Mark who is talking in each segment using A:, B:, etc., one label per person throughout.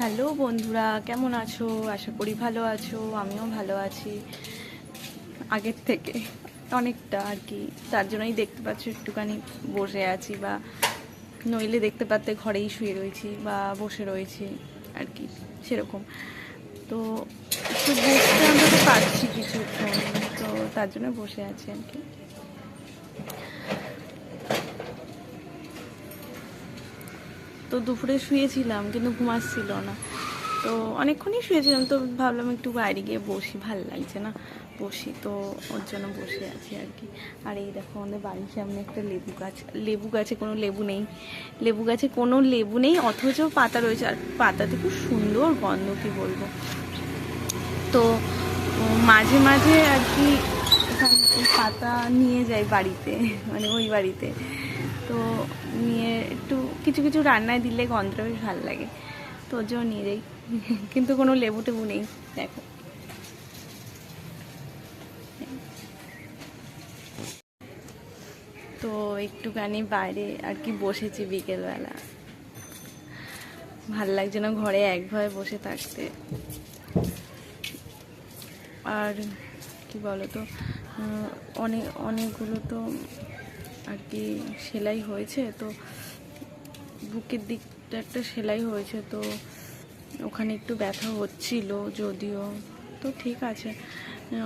A: Hello বন্ধুরা, কেমন আছো? আশা করি ভালো আছো, আমিও ভালো আছি। আগের থেকে অনেকটা আর কি। তার জন্যই দেখতে পাচ্ছ একটুখানি বসে আছি বা নইলে দেখতে পারতে ঘরেই শুয়ে রয়েছি বা বসে রয়েছি আর কি, সেরকম। তো একটু বসতে অন্তত পারছি কিছুক্ষণ, তো তার জন্য বসে আছি আর কি। তো দুপুরে শুয়েছিলাম, কিন্তু ঘুম আসছিল না। তো অনেকক্ষণই শুয়েছিলাম, তো ভাবলাম একটু বাইরে গিয়ে বসি, ভালো লাগছে না। বসি, তো ওর জন্য বসে আছি আর কি। আর এই দেখো, আমাদের বাড়ির সামনে একটা লেবু গাছ, লেবু গাছে কোনো লেবু নেই। লেবু গাছে কোনো লেবু নেই, অথচ পাতা রয়েছে। আর পাতাতে খুব সুন্দর গন্ধ, কি বলব। তো মাঝে মাঝে আর কি পাতা নিয়ে যাই বাড়িতে মানে ওই বাড়িতে। তো নিয়ে একটু কিছু কিছু রান্নায় দিলে গন্ধটা বেশ ভালো লাগে। তো ওর জন্য নিয়ে যাই। কিন্তু কোনো লেবু টেবু নেই দেখো। তো একটুখানি বাইরে আর কি বসেছি বিকেলবেলা। ভালো লাগছে না ঘরে একভাবে বসে থাকতে। আর কি বলতো উম, অনেক অনেকগুলো তো আর কি সেলাই হয়েছে, তো বুকের দিকটা একটা সেলাই হয়েছে, তো ওখানে একটু ব্যথা হচ্ছিল যদিও, তো ঠিক আছে।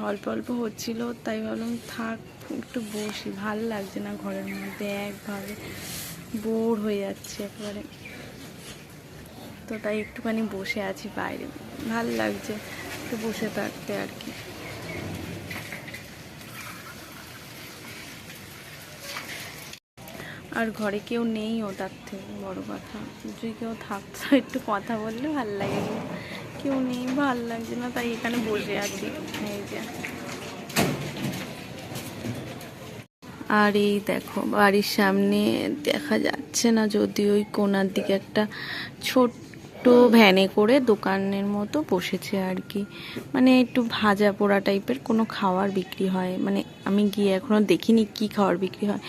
A: অল্প অল্প হচ্ছিল, তাই ভাবলাম থাক, একটু বসি, ভালো লাগছে না ঘরের মধ্যে, একভাবে বোর হয়ে যাচ্ছে একবারে। তো তাই একটুখানি বসে আছি বাইরে, ভালো লাগছে একটু বসে থাকতে আর কি। আর ঘরে কেউ নেই ও তার থেকে বড় কথা। যদি কেউ থাকতো, একটু কথা বললে ভালো লাগে। কেউ নেই, ভালো লাগছে না, তাই এখানে বসে আছি। এই যে। আর এই দেখো, বাড়ির সামনে দেখা যাচ্ছে না, যদি ওই কোনার দিকে একটা ছোট্ট ভ্যানে করে দোকানের মতো বসেছে আর কি। মানে একটু ভাজা পোড়া টাইপের কোনো খাওয়ার বিক্রি হয়। মানে আমি গিয়ে এখনও দেখিনি কি খাওয়ার বিক্রি হয়।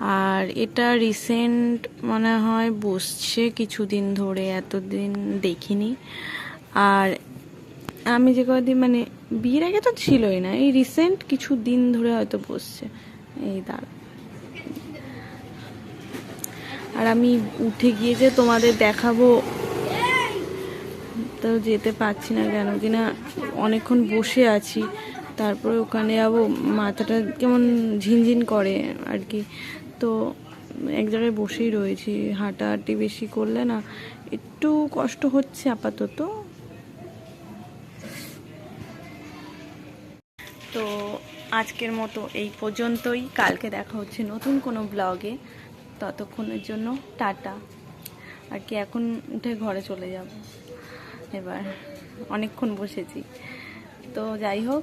A: আর এটা রিসেন্ট মনে হয় বসছে কিছুদিন ধরে, এতদিন দেখিনি। আর আমি যে কদিন মানে বিয়ের আগে তো ছিলই না, এই রিসেন্ট কিছু দিন ধরে হয়তো বসছে। এই দাঁড়া আর আমি উঠে গিয়ে যে তোমাদের দেখাবো, তো যেতে পারছি না কেন কিনা অনেকক্ষণ বসে আছি। তারপরে ওখানে যাব, মাথাটা কেমন ঝিনঝিন করে আর কি। তো এক জায়গায় বসেই রয়েছি, হাঁটাহাঁটি বেশি করলে না একটু কষ্ট হচ্ছে আপাতত। তো আজকের মতো এই পর্যন্তই, কালকে দেখা হচ্ছে নতুন কোনো ব্লগে। ততক্ষণের জন্য টাটা। আর কি, এখন উঠে ঘরে চলে যাব। এবার অনেকক্ষণ বসেছি। তো যাই হোক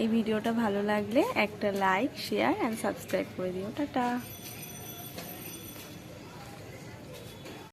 A: এই ভিডিওটা ভালো লাগলে একটা লাইক শেয়ার অ্যান্ড সাবস্ক্রাইব করে দিও। টাটা।